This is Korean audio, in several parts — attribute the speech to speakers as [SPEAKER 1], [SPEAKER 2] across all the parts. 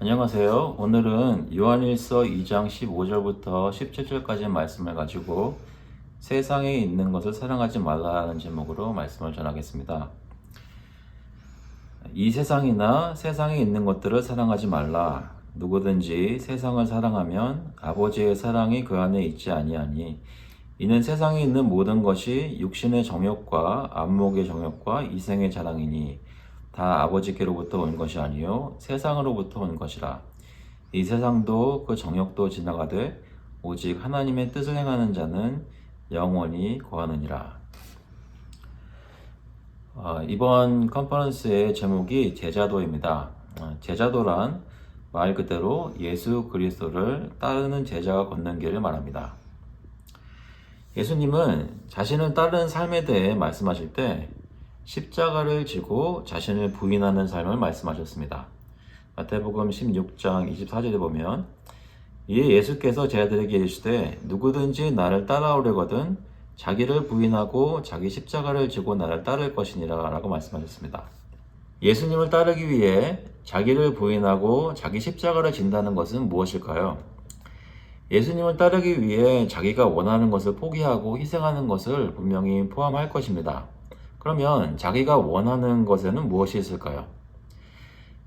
[SPEAKER 1] 안녕하세요. 오늘은 요한일서 2장 15절부터 17절까지 말씀을 가지고 세상에 있는 것을 사랑하지 말라는 제목으로 말씀을 전하겠습니다. 이 세상이나 세상에 있는 것들을 사랑하지 말라. 누구든지 세상을 사랑하면 아버지의 사랑이 그 안에 있지 아니하니 이는 세상에 있는 모든 것이 육신의 정욕과 안목의 정욕과 이생의 자랑이니 다 아버지께로부터 온 것이 아니요 세상으로부터 온 것이라 이 세상도 그 정욕도 지나가되 오직 하나님의 뜻을 행하는 자는 영원히 거하느니라. 어, 이번 컨퍼런스의 제목이 제자도입니다. 어, 제자도란 말 그대로 예수 그리스도를 따르는 제자가 걷는 길을 말합니다. 예수님은 자신을 따르는 삶에 대해 말씀하실 때 십자가를 지고 자신을 부인하는 삶을 말씀하셨습니다. 마태복음 16장 24절에 보면 이에 예수께서 제자들에게 이르시되 누구든지 나를 따라오려거든 자기를 부인하고 자기 십자가를 지고 나를 따를 것이니라 라고 말씀하셨습니다. 예수님을 따르기 위해 자기를 부인하고 자기 십자가를 진다는 것은 무엇일까요? 예수님을 따르기 위해 자기가 원하는 것을 포기하고 희생하는 것을 분명히 포함할 것입니다. 그러면 자기가 원하는 것에는 무엇이 있을까요?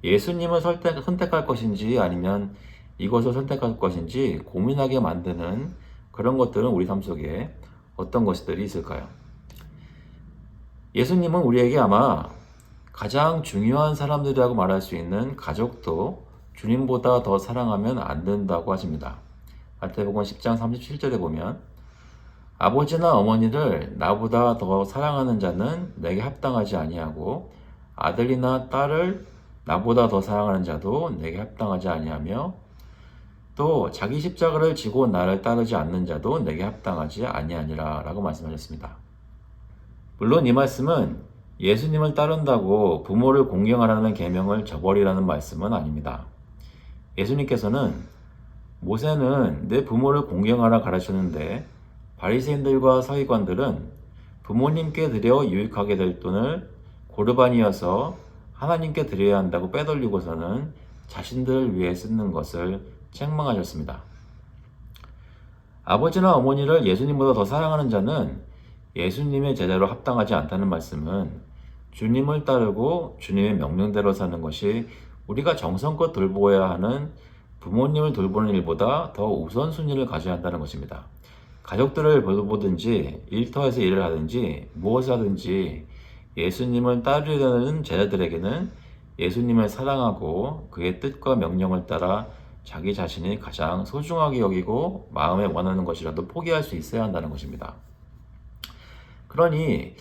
[SPEAKER 1] 예수님을 선택, 선택 할 것인지 아니면 이것을 선택할 것인지 고민하게 만드는 그런 것들은 우리 삶 속에 어떤 것들이 있을까요? 예수님은 우리에게 아마 가장 중요한 사람들이라고 말할 수 있는 가족도 주님보다 더 사랑하면 안 된다고 하십니다. 마태복음 10장 37절에 보면 아버지나 어머니를 나보다 더 사랑하는 자는 내게 합당하지 아니하고 아들이나 딸을 나보다 더 사랑하는 자도 내게 합당하지 아니하며 또 자기 십자가를 지고 나를 따르지 않는 자도 내게 합당하지 아니하니라 라고 말씀하셨습니다. 물론 이 말씀은 예수님을 따른다고 부모를 공경하라는 계명을 저버리라는 말씀은 아닙니다. 예수님께서는 모세는 내 부모를 공경하라 가르쳤는데 바리새인들과 서기관들은 부모님께 드려 유익하게 될 돈을 고르반이어서 하나님께 드려야 한다고 빼돌리고서는 자신들을 위해 쓰는 것을 책망하셨습니다. 아버지나 어머니를 예수님보다 더 사랑하는 자는 예수님의 제자로 합당하지 않다는 말씀은 주님을 따르고 주님의 명령대로 사는 것이 우리가 정성껏 돌보아야 하는 부모님을 돌보는 일보다 더 우선순위를 가져야 한다는 것입니다. 가족들을 돌보든지 일터에서 일을 하든지 무엇을 하든지 예수님을 따르려는 제자들에게는 예수님을 사랑하고 그의 뜻과 명령을 따라 자기 자신이 가장 소중하게 여기고 마음에 원하는 것이라도 포기할 수 있어야 한다는 것입니다. 그러니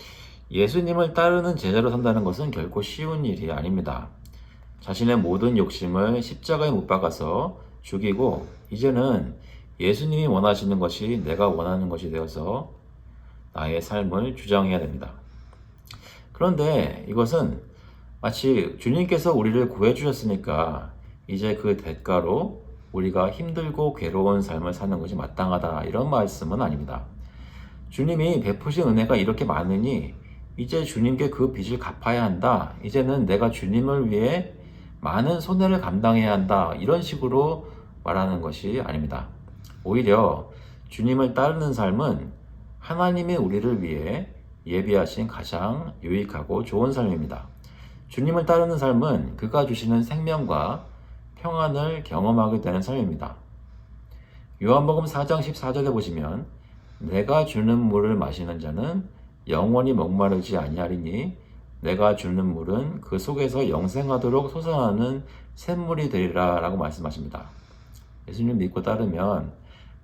[SPEAKER 1] 예수님을 따르는 제자로 산다는 것은 결코 쉬운 일이 아닙니다. 자신의 모든 욕심을 십자가에 못 박아서 죽이고 이제는 예수님이 원하시는 것이 내가 원하는 것이 되어서 나의 삶을 주장해야 됩니다. 그런데 이것은 마치 주님께서 우리를 구해주셨으니까 이제 그 대가로 우리가 힘들고 괴로운 삶을 사는 것이 마땅하다 이런 말씀은 아닙니다. 주님이 베푸신 은혜가 이렇게 많으니 이제 주님께 그 빚을 갚아야 한다. 이제는 내가 주님을 위해 많은 손해를 감당해야 한다. 이런 식으로 말하는 것이 아닙니다. 오히려 주님을 따르는 삶은 하나님이 우리를 위해 예비하신 가장 유익하고 좋은 삶입니다. 주님을 따르는 삶은 그가 주시는 생명과 평안을 경험하게 되는 삶입니다. 요한복음 4장 14절에 보시면 내가 주는 물을 마시는 자는 영원히 목마르지 아니하리니 내가 주는 물은 그 속에서 영생하도록 솟아나는 샘물이 되리라 라고 말씀하십니다. 예수님 믿고 따르면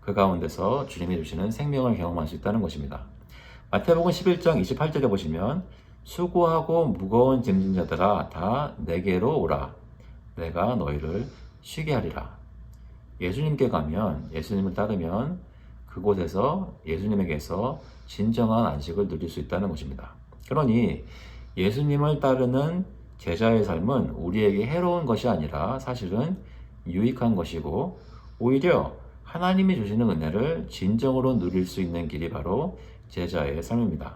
[SPEAKER 1] 그 가운데서 주님이 주시는 생명을 경험할 수 있다는 것입니다. 마태복음 11장 28절에 보시면 수고하고 무거운 짐진 자들아 다 내게로 오라 내가 너희를 쉬게 하리라. 예수님께 가면 예수님을 따르면 그곳에서 예수님에게서 진정한 안식을 누릴 수 있다는 것입니다. 그러니 예수님을 따르는 제자의 삶은 우리에게 해로운 것이 아니라 사실은 유익한 것이고 오히려 하나님이 주시는 은혜를 진정으로 누릴 수 있는 길이 바로 제자의 삶입니다.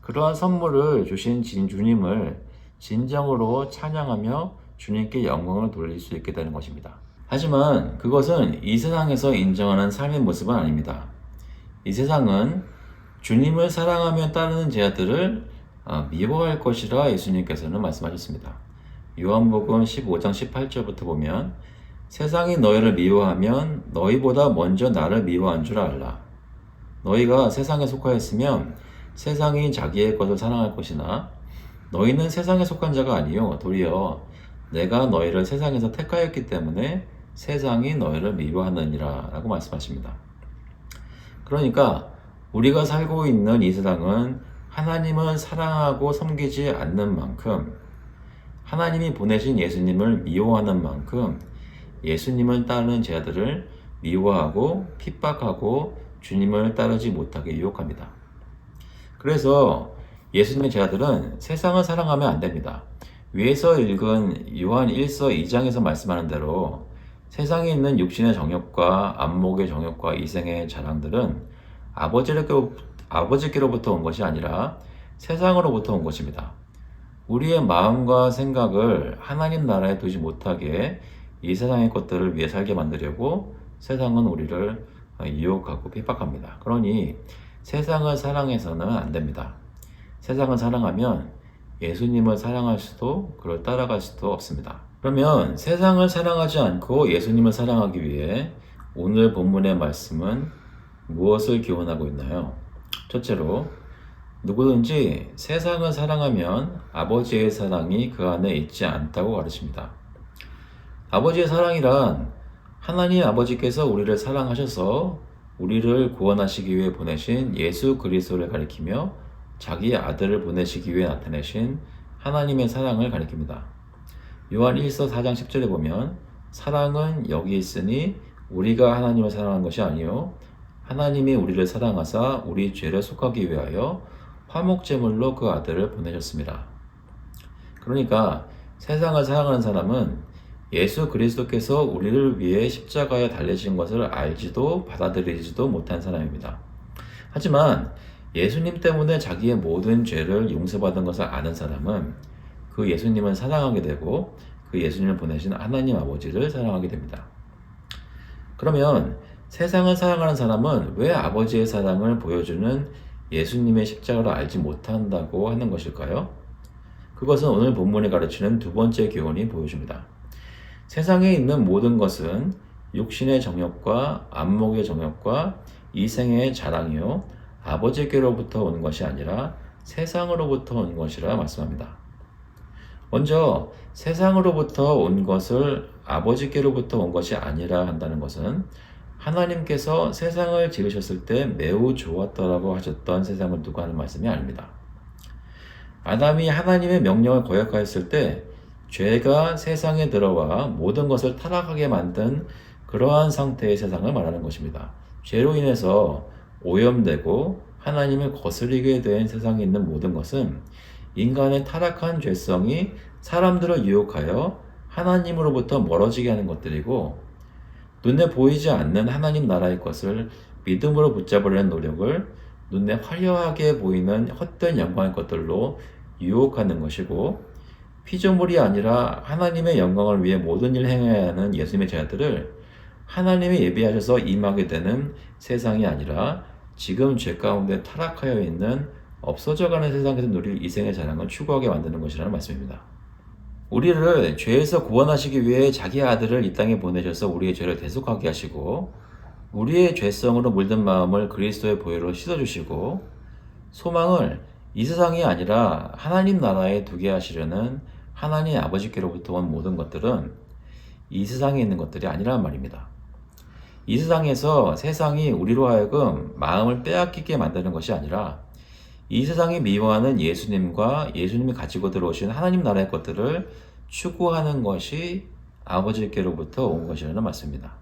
[SPEAKER 1] 그러한 선물을 주신 진 주님을 진정으로 찬양하며 주님께 영광을 돌릴 수 있게 되는 것입니다. 하지만 그것은 이 세상에서 인정하는 삶의 모습은 아닙니다. 이 세상은 주님을 사랑하며 따르는 제자들을 어, 미워할 것이라 예수님께서는 말씀하셨습니다. 요한복음 15장 18절부터 보면 세상이 너희를 미워하면 너희보다 먼저 나를 미워한 줄 알라. 너희가 세상에 속하였으면 세상이 자기의 것을 사랑할 것이나 너희는 세상에 속한 자가 아니요 도리어 내가 너희를 세상에서 택하였기 때문에 세상이 너희를 미워하느니라 라고 말씀하십니다. 그러니까 우리가 살고 있는 이 세상은 하나님을 사랑하고 섬기지 않는 만큼 하나님이 보내신 예수님을 미워하는 만큼 예수님을 따르는 제자들을 미워하고 핍박하고 주님을 따르지 못하게 유혹합니다. 그래서 예수님의 제자들은 세상을 사랑하면 안 됩니다. 위에서 읽은 요한 1서 2장에서 말씀하는 대로 세상에 있는 육신의 정욕과 안목의 정욕과 이생의 자랑들은 아버지께로, 아버지께로부터 온 것이 아니라 세상으로부터 온 것입니다. 우리의 마음과 생각을 하나님 나라에 두지 못하게 이 세상의 것들을 위해 살게 만들려고 세상은 우리를 유혹하고 핍박합니다. 그러니 세상을 사랑해서는 안 됩니다. 세상을 사랑하면 예수님을 사랑할 수도 그를 따라갈 수도 없습니다. 그러면 세상을 사랑하지 않고 예수님을 사랑하기 위해 오늘 본문의 말씀은 무엇을 기원하고 있나요? 첫째로 누구든지 세상을 사랑하면 아버지의 사랑이 그 안에 있지 않다고 가르칩니다. 아버지의 사랑이란 하나님 아버지께서 우리를 사랑하셔서 우리를 구원하시기 위해 보내신 예수 그리스도를 가리키며 자기의 아들을 보내시기 위해 나타내신 하나님의 사랑을 가리킵니다. 요한 1서 4장 10절에 보면 사랑은 여기 있으니 우리가 하나님을 사랑한 것이 아니요 하나님이 우리를 사랑하사 우리 죄를 속하기 위하여 화목제물로 그 아들을 보내셨습니다. 그러니까 세상을 사랑하는 사람은 예수 그리스도께서 우리를 위해 십자가에 달리신 것을 알지도 받아들이지도 못한 사람입니다. 하지만 예수님 때문에 자기의 모든 죄를 용서받은 것을 아는 사람은 그 예수님을 사랑하게 되고 그 예수님을 보내신 하나님 아버지를 사랑하게 됩니다. 그러면 세상을 사랑하는 사람은 왜 아버지의 사랑을 보여주는 예수님의 십자가를 알지 못한다고 하는 것일까요? 그것은 오늘 본문에 가르치는 두 번째 교훈이 보여줍니다. 세상에 있는 모든 것은 육신의 정욕과 안목의 정욕과 이생의 자랑이요 아버지께로부터 온 것이 아니라 세상으로부터 온 것이라 말씀합니다. 먼저 세상으로부터 온 것을 아버지께로부터 온 것이 아니라 한다는 것은 하나님께서 세상을 지으셨을 때 매우 좋았더라고 하셨던 세상을 두고 하는 말씀이 아닙니다. 아담이 하나님의 명령을 거역하였을 때 죄가 세상에 들어와 모든 것을 타락하게 만든 그러한 상태의 세상을 말하는 것입니다. 죄로 인해서 오염되고 하나님을 거스리게 된 세상에 있는 모든 것은 인간의 타락한 죄성이 사람들을 유혹하여 하나님으로부터 멀어지게 하는 것들이고 눈에 보이지 않는 하나님 나라의 것을 믿음으로 붙잡으려는 노력을 눈에 화려하게 보이는 헛된 영광의 것들로 유혹하는 것이고 피조물이 아니라 하나님의 영광을 위해 모든 일을 행해야 하는 예수님의 제자들을 하나님이 예비하셔서 임하게 되는 세상이 아니라 지금 죄 가운데 타락하여 있는 없어져가는 세상에서 누릴 이생의 자랑을 추구하게 만드는 것이라는 말씀입니다. 우리를 죄에서 구원하시기 위해 자기 아들을 이 땅에 보내셔서 우리의 죄를 대속하게 하시고 우리의 죄성으로 물든 마음을 그리스도의 보혈로 씻어주시고 소망을 이 세상이 아니라 하나님 나라에 두게 하시려는 하나님 아버지께로부터 온 모든 것들은 이 세상에 있는 것들이 아니란 말입니다. 이 세상에서 세상이 우리로 하여금 마음을 빼앗기게 만드는 것이 아니라 이 세상이 미워하는 예수님과 예수님이 가지고 들어오신 하나님 나라의 것들을 추구하는 것이 아버지께로부터 온 것이라는 말씀입니다.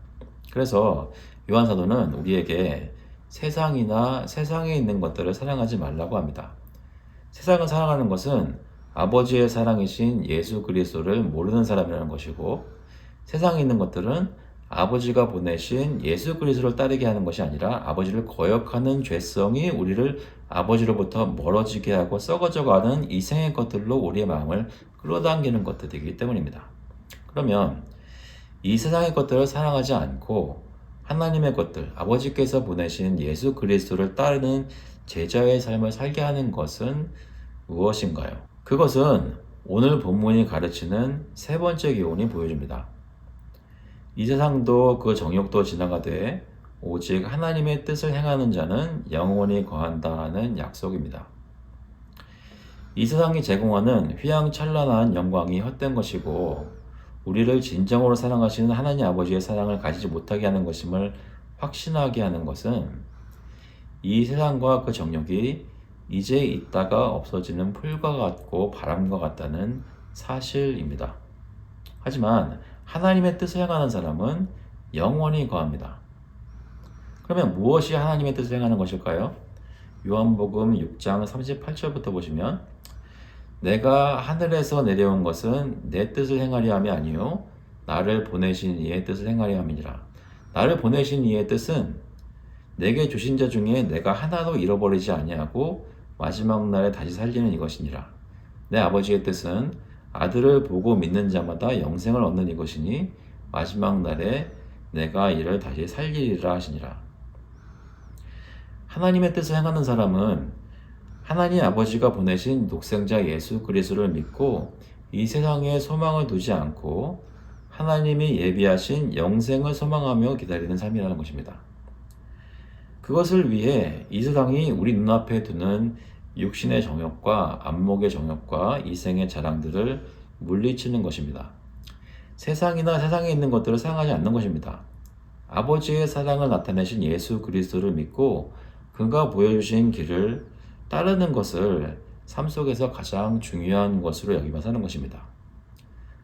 [SPEAKER 1] 그래서 요한 사도는 우리에게 세상이나 세상에 있는 것들을 사랑하지 말라고 합니다. 세상을 사랑하는 것은 아버지의 사랑이신 예수 그리스도를 모르는 사람이라는 것이고 세상에 있는 것들은 아버지가 보내신 예수 그리스도를 따르게 하는 것이 아니라 아버지를 거역하는 죄성이 우리를 아버지로부터 멀어지게 하고 썩어져 가는 이생의 것들로 우리의 마음을 끌어당기는 것들이기 때문입니다. 그러면 이 세상의 것들을 사랑하지 않고 하나님의 것들, 아버지께서 보내신 예수 그리스도를 따르는 제자의 삶을 살게 하는 것은 무엇인가요? 그것은 오늘 본문이 가르치는 세 번째 교훈이 보여줍니다. 이 세상도 그 정욕도 지나가되 오직 하나님의 뜻을 행하는 자는 영원히 거한다는 약속입니다. 이 세상이 제공하는 휘황찬란한 영광이 헛된 것이고 우리를 진정으로 사랑하시는 하나님 아버지의 사랑을 가지지 못하게 하는 것임을 확신하게 하는 것은 이 세상과 그 정욕이 이제 있다가 없어지는 풀과 같고 바람과 같다는 사실입니다. 하지만 하나님의 뜻을 행하는 사람은 영원히 거합니다. 그러면 무엇이 하나님의 뜻을 행하는 것일까요? 요한복음 6장 38절부터 보시면 내가 하늘에서 내려온 것은 내 뜻을 행하려 함이 아니요 나를 보내신 이의 뜻을 행하려 함이니라. 나를 보내신 이의 뜻은 내게 주신 자 중에 내가 하나도 잃어버리지 아니하고 마지막 날에 다시 살리는 이것이니라. 내 아버지의 뜻은 아들을 보고 믿는 자마다 영생을 얻는 이것이니 마지막 날에 내가 이를 다시 살리리라 하시니라. 하나님의 뜻을 행하는 사람은 하나님 아버지가 보내신 독생자 예수 그리스도를 믿고 이 세상에 소망을 두지 않고 하나님이 예비하신 영생을 소망하며 기다리는 삶이라는 것입니다. 그것을 위해 이 세상이 우리 눈앞에 두는 육신의 정욕과 안목의 정욕과 이생의 자랑들을 물리치는 것입니다. 세상이나 세상에 있는 것들을 사랑하지 않는 것입니다. 아버지의 사랑을 나타내신 예수 그리스도를 믿고 그가 보여주신 길을 따르는 것을 삶 속에서 가장 중요한 것으로 여기며 사는 것입니다.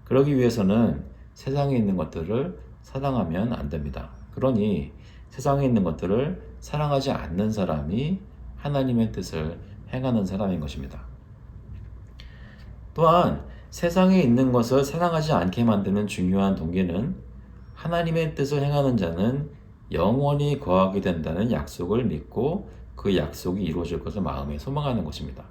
[SPEAKER 1] 그러기 위해서는 세상에 있는 것들을 사랑하면 안 됩니다. 그러니 세상에 있는 것들을 사랑하지 않는 사람이 하나님의 뜻을 행하는 사람인 것입니다. 또한 세상에 있는 것을 사랑하지 않게 만드는 중요한 동기는 하나님의 뜻을 행하는 자는 영원히 거하게 된다는 약속을 믿고 그 약속이 이루어질 것을 마음에 소망하는 것입니다.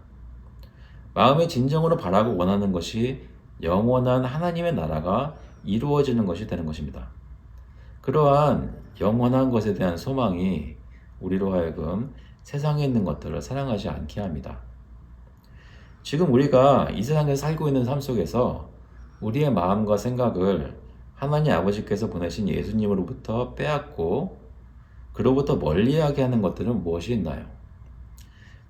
[SPEAKER 1] 마음에 진정으로 바라고 원하는 것이 영원한 하나님의 나라가 이루어지는 것이 되는 것입니다. 그러한 영원한 것에 대한 소망이 우리로 하여금 세상에 있는 것들을 사랑하지 않게 합니다. 지금 우리가 이 세상에서 살고 있는 삶 속에서 우리의 마음과 생각을 하나님 아버지께서 보내신 예수님으로부터 빼앗고 그로부터 멀리하게 하는 것들은 무엇이 있나요?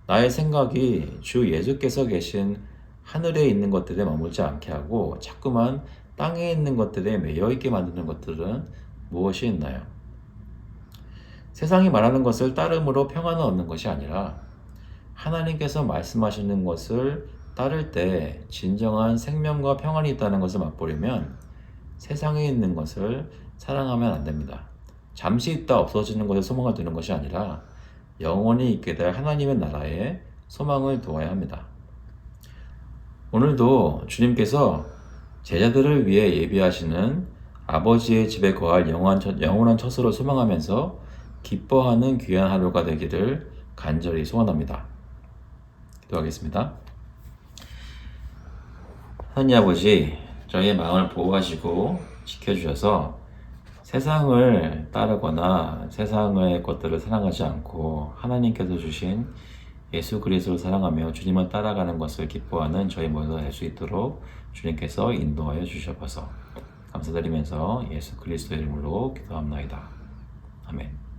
[SPEAKER 1] 나의 생각이 주 예수께서 계신 하늘에 있는 것들에 머물지 않게 하고 자꾸만 땅에 있는 것들에 매여 있게 만드는 것들은 무엇이 있나요? 세상이 말하는 것을 따름으로 평안을 얻는 것이 아니라 하나님께서 말씀하시는 것을 따를 때 진정한 생명과 평안이 있다는 것을 맛보려면 세상에 있는 것을 사랑하면 안 됩니다. 잠시 있다 없어지는 것에 소망을 두는 것이 아니라 영원히 있게 될 하나님의 나라에 소망을 두어야 합니다. 오늘도 주님께서 제자들을 위해 예비하시는 아버지의 집에 거할 영원한 처소를 소망하면서 기뻐하는 귀한 하루가 되기를 간절히 소원합니다. 기도하겠습니다. 하나님 아버지, 저희의 마음을 보호하시고 지켜주셔서 세상을 따르거나 세상의 것들을 사랑하지 않고 하나님께서 주신 예수 그리스도를 사랑하며 주님을 따라가는 것을 기뻐하는 저희 모두가 될 수 있도록 주님께서 인도하여 주셔서 감사드리면서 예수 그리스도의 이름으로 기도합니다. 아멘.